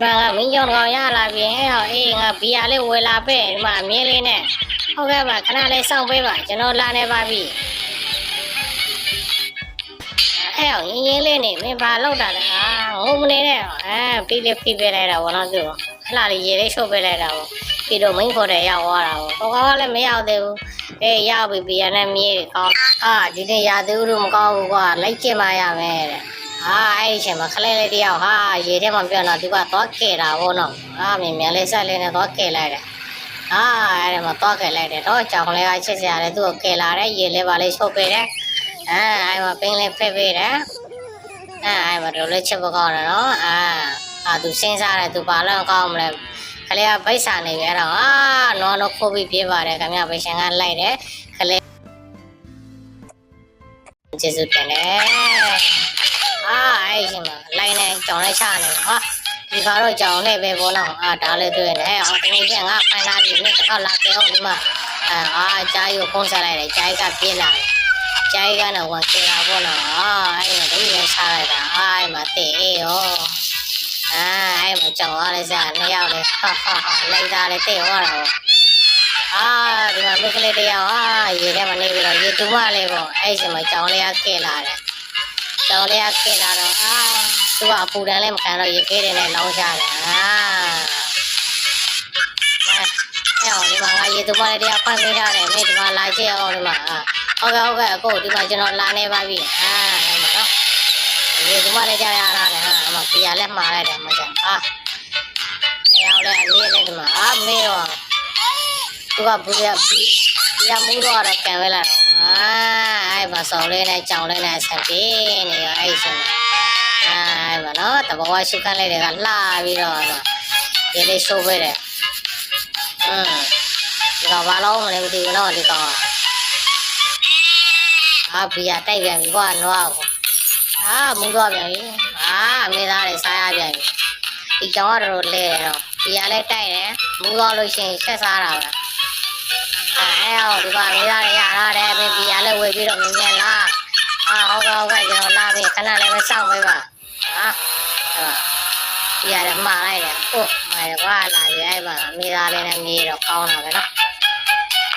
ဘာကမင်းကြောင့်ကောင်ရလာပြီဟဲ့ဟောအေးငါဘီယာလေးဝယ်လာပဲဒီမှာအမြင်းလေးနဲ့ဟုတ်ကဲ့ပါခဏလေးစောင့်ပေးပါကျွန်တော်လာနေပါပြီအဲ့ဟောရင်းရင်းလေးနေမင်းဘာလောက်တာလဲအာငုံမနေနဲ့အဲပြီးလေးဖိပေးလိုက်တာဘောနော်သူခဏလေးရေလေးချုပ်ပေးလိုက်တာဘောပြီးတော့မင်းခေါ်တယ်ရောက်သွားတာဘောကောကလည်းမရောက်သေးဘူးအေးရောက်ပြီဘီယာနဲ့မြေးကောင်းအာဒီနေ့ရာသေးဦးလို့မကောင်းဘူးကွာလိုက်ကျင်ပါရမယ်တဲ့ အာအဲ့ဒီအချိန်မှာခလေးလေးတယောက်ဟာရေထဲမှာပြောတော့သူကသွားကဲတာဗောနော်အာမြင်မြန်လေးဆက်လေးနဲ့သွားကဲလိုက်တယ်အာအဲ့ဒီမှာသွားကဲလိုက်တယ်တော့ကြောင်လေးကချစ်စရာလေသူ့ကိုကဲလာတယ်ရေလေးပါလေးချုပ်ပေးတယ်အာအဲ့မှာပင်းလေးဖက်ပေးတယ်အာအဲ့မှာတို့လေးချစ်ဖို့ကောင်းတယ်နော်အာအာသူစဉ်းစားတယ်သူဘာလို့ကောင်းမလဲခလေးကဗိတ်စာနေပြီအဲ့တော့အာနော်တော့ခိုးပြီးပြေးပါတယ်ခင်ဗျဗိတ်ရှင်ကလိုက်တယ်ခလေးကျေးဇူးတင်တယ် အာအဲ့ဒီမှာလိုင်းနဲ့ကြောင်လိုက်ချနေဟာဒီဘာတော့ကြောင်နဲ့ပဲဘောတော့အာဒါလည်းတွေ့နေအောင်တကယ်ချင်းငါဖိုင်လာပြီနဲ့တစ်ခါလာပြောဒီမှာအာအာဂျာယိုဖုန်းဆက်လိုက်တယ်ဂျာယီကပြေးလာတယ်ဂျာယီကတော့ဝင်ပြေးလာဘောတော့အာအဲ့မှာတတိယချလိုက်တာအာအဲ့မှာတေးအေးရောအာအဲ့မှာကြောင်ရတဲ့စားနှစ်ယောက်လေဟာဟာဟာလိုက်တာလေတေးရောတော့အာဒီမှာမိကလေးတယောက်အာရေထဲမှာနေပြီးတော့ရေတူမလေးပေါ့အဲ့ဒီမှာကြောင်လေးကကဲလာတယ် တော်လေးကခင်လာတော့အာသူကအပူတန်းလည်းမခံတော့ရေခဲတယ်နဲ့လောင်းချတယ်အာအဲဟောဒီမှာငါရေသူမလေးတရားဖတ်ပေးထားတယ်မိဒီမှာလာကြည့်အောင်ဒီမှာဟုတ်ကဲ့ဟုတ်ကဲ့အခုဒီမှာကျွန်တော်လာနေပါပြီအာအဲ့မှာနော်ရေသူမလေးကြားရတာလေဟာအမပြရလဲမှားလိုက်တယ်မကျအာရောက်လဲအလေးလေးဒီမှာအာမေတော့သူကဘူးရဘူး ရမှုတော့တော့ကံဝဲလာတော့အာအဲ့မှာစော်လေးနဲ့ကြောင်လေးနဲ့ဆက်ပြေးနေရောအဲ့ရှင်အာအဲ့မှာနော်တဘောဝရှုခန့်လေးတွေကလှပြီးတော့ဒီလေးရှိုးပေးတယ်อืมဒီကောင်ဘာလို့မလဲမသိဘူးနော်ဒီကောင်အာဘီယာတိုက်ပြန်ပြီကွာနွားကိုအာမူတော့ပြန်ပြီအာအမေသားတွေစားရပြန်ပြီဒီကောင်ကတော့လဲတယ်တော့ဘီယာလည်းတိုက်တယ်မူတော့လို့ရှိရင်ဆက်စားတာပဲ အဲဟောဒီပါလေးသားရရတဲ့ဘီဘီရလည်းဝေပြီးတော့မြင်မြင်လားအာဟုတ်ကဲ့ဟုတ်ကဲ့ကျွန်တော်လာပြီခဏလေးပဲစောင့်ပေးပါဟာဒီရတယ်မှားလိုက်တယ်ဟုတ်မှားရကွာလာပြီအဲ့ပါမိသားလေးနဲ့မြေးတော့ကောင်းတာပဲနော်